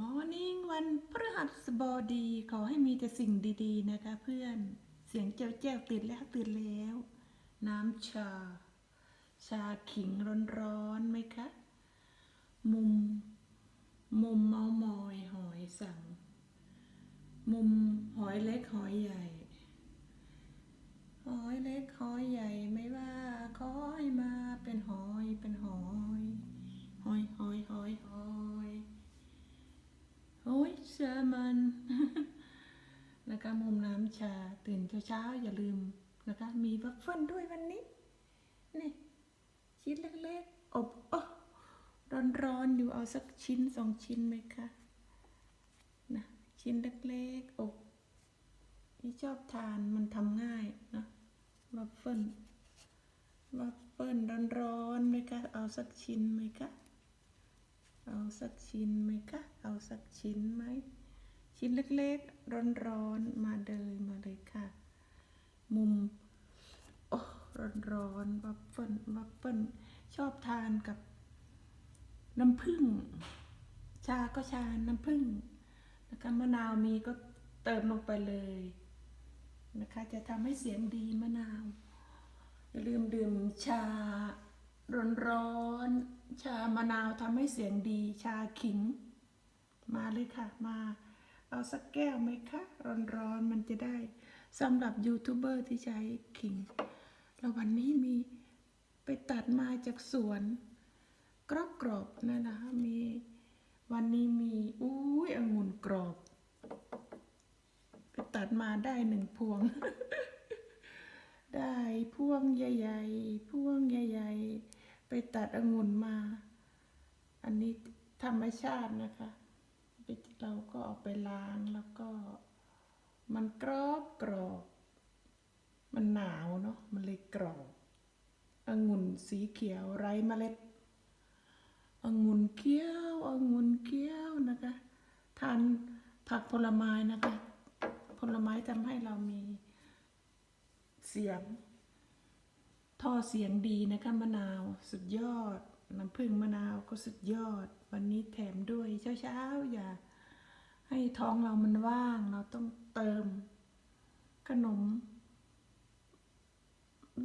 Morning วันพฤหัสบดี ขอให้มีแต่สิ่งดี ๆ นะคะเพื่อน เสียงเจ้าแจ้วตื่นแล้วตื่นแล้ว น้ำชา ชาขิงร้อนๆไหมคะ มุม มุมเมามอยหอยสั่ง มุมหอยเล็กหอยใหญ่ ตื่นเช้าๆอย่าลืมนะคะ มีวัฟเฟิลด้วยวันนี้ นี่ ชิ้นเล็กๆ อบโอ้ร้อนๆอยู่เอาสักชิ้นสองชิ้นไหมคะนะชิ้นเล็กๆ อบที่ชอบทานมันทำง่ายนะวัฟเฟิลวัฟเฟิลร้อนๆไหมคะ เอาสักชิ้นไหมคะ เอาสักชิ้นไหมคะ เอาสักชิ้นไหม ชิ้นเล็กๆ ร้อนๆ มาเลยมาเลยค่ะ มุมโอ้ร้อนๆวัฟเฟิลวัฟเฟิลชอบทานกับน้ำผึ้งชาก็ชา น้ำผึ้งนะคะมะนาวมีก็เติมลงไปเลยนะคะ จะทำให้เสียงดีมะนาว อย่าลืมดื่มชาร้อนๆชามะนาวทำให้เสียงดี ชาขิง มาเลยค่ะมา เอาสักแก้วไหมคะ ร้อนๆมันจะได้สำหรับยูทูบเบอร์ที่ใช้ขิง แล้ววันนี้มีไปตัดมาจากสวน กรอบกรอบนะนะคะมีวันนี้มีอุ้ยองุ่นกรอบ ไปตัดมาได้หนึ่งพวง ได้พวงใหญ่ๆพวงใหญ่ๆไปตัดองุ่นมา อันนี้ธรรมชาตินะคะ เราก็เอาไปล้างแล้วก็ มันกรอบกรอบ มันหนาวเนาะมันเลยกรอบองุ่นสีเขียวไร้เมล็ดองุ่นเขียวองุ่นเขียวนะคะทานผักผลไม้นะคะ ผลไม้ทำให้เรามีเสียง ท่อเสียงดีนะคะมะนาวสุดยอด น้ำผึ้งมะนาวก็สุดยอด วันนี้แถมด้วยเช้าๆอย่า ให้ท้องเรามันว่าง เราต้องเติม ขนม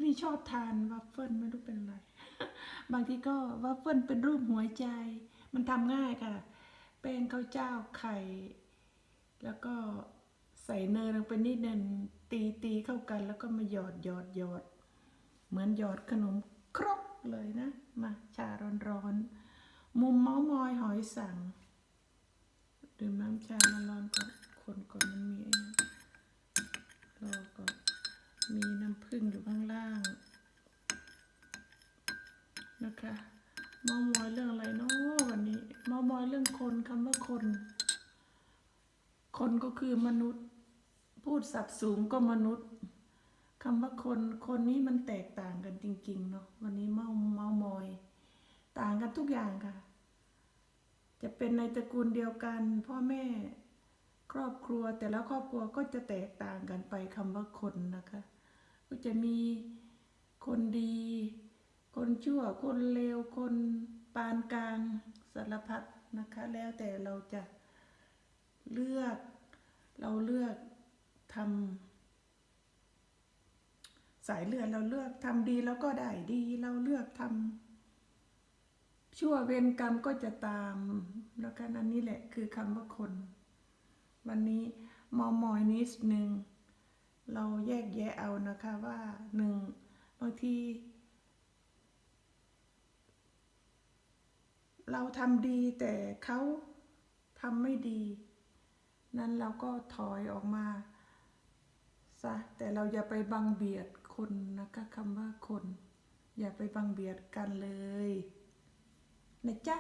นี่ชอบทานวัฟเฟิลไม่รู้เป็นอะไร บางทีก็วัฟเฟิลเป็นรูปหัวใจ มันทำง่ายค่ะ แป้งข้าวเจ้าไข่ แล้วก็ใส่เนยลงไปนิดนึงตีตีเข้ากัน แล้วก็มาหยอดหยอดหยอด เหมือนหยอดขนมครก เลยนะ มาชาร้อนๆ มุมเมาส์มอยหอยสัง ดื่มน้ำชามาร้อนก่อนคนก่อนมันมีไอ้นั่นรอก่อนมีน้ำผึ้งอยู่ข้างล่าง นะคะเมามอยเรื่องอะไรเนาะวันนี้เมามอยเรื่องคนคำว่าคน คนก็คือมนุษย์ พูดสับสูงก็มนุษย์ คำว่าคนคนนี้มันแตกต่างกันจริง ๆ เนาะวันนี้เมาเมามอย ต่างกันทุกอย่างค่ะ จะเป็นในตระกูลเดียวกัน พ่อแม่ครอบครัวแต่ละครอบครัวก็จะแตกต่างกันไปคำว่าคนนะคะ ก็จะมีคนดี คนชั่ว คนเลว คนปานกลางสารพัดนะคะ แล้วแต่เราจะเลือกเราเลือกทำ สายเลือดเราเลือกทำดีแล้วก็ได้ดีเราเลือกทำชั่วเวรกรรมก็จะตาม แล้วกันอันนี้แหละคือคำว่าคน วันนี้มอมอยนิดหนึ่งเราแยกแยะเอานะคะว่าหนึ่งบางทีเราทำดีแต่เขาทำไม่ดี นั้นเราก็ถอยออกมาซะแต่เราอย่าไปบังเบียด คนนะคะคำว่าคน อย่าไปบังเบียดกันเลยนะจ๊ะ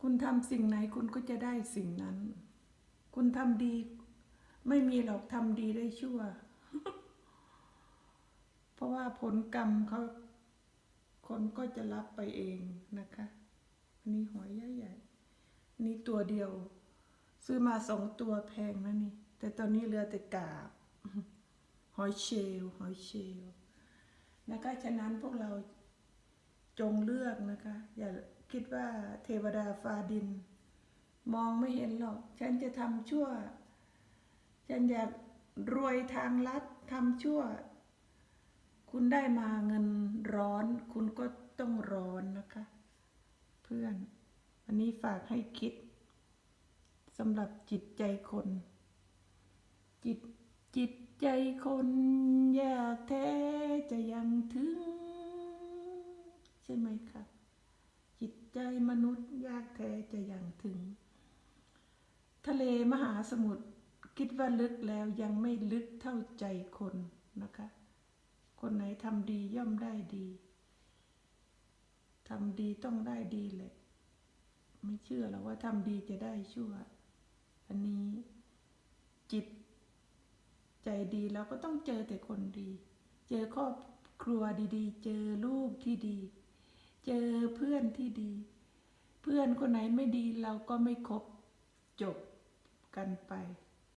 คุณทำสิ่งไหนคุณก็จะได้สิ่งนั้น คุณทำดี ไม่มีหรอกทำดีได้ชั่ว เพราะว่าผลกรรมเขาคนก็จะรับไปเองนะคะ อันนี้หอยใหญ่ๆนนี้ตัวเดียว ซื้อมาสองตัวแพงนะนี่ แต่ตอนนี้เหลือแต่กาบ อยเชลล์หอยเชลล์นะคะฉะนั้นพวกเราจงเลือกนะคะ อย่าคิดว่าเทวดาฟ้าดิน มองไม่เห็นหรอก ฉันจะทำชั่ว ฉันอยากรวยทางลัดทำชั่ว คุณได้มาเงินร้อน คุณก็ต้องร้อนนะคะ เพื่อน อันนี้ฝากให้คิดสำหรับจิตใจคน จิตจิต ใจคนอยากแท้จะยังถึง ใช่ไหมครับ จิตใจมนุษย์ยากแท้จะยังถึง ทะเลมหาสมุทรคิดว่าลึกแล้วยังไม่ลึกเท่าใจคนนะคะ คนไหนทำดีย่อมได้ดีทำดีต้องได้ดีแหละ ไม่เชื่อหรอกว่าทำดีจะได้ชั่ว อันนี้จิต ใจดีเราก็ต้องเจอแต่คนดี เจอครอบครัวดีๆ เจอลูกที่ดี เจอเพื่อนที่ดี เพื่อนคนไหนไม่ดีเราก็ไม่คบจบกันไป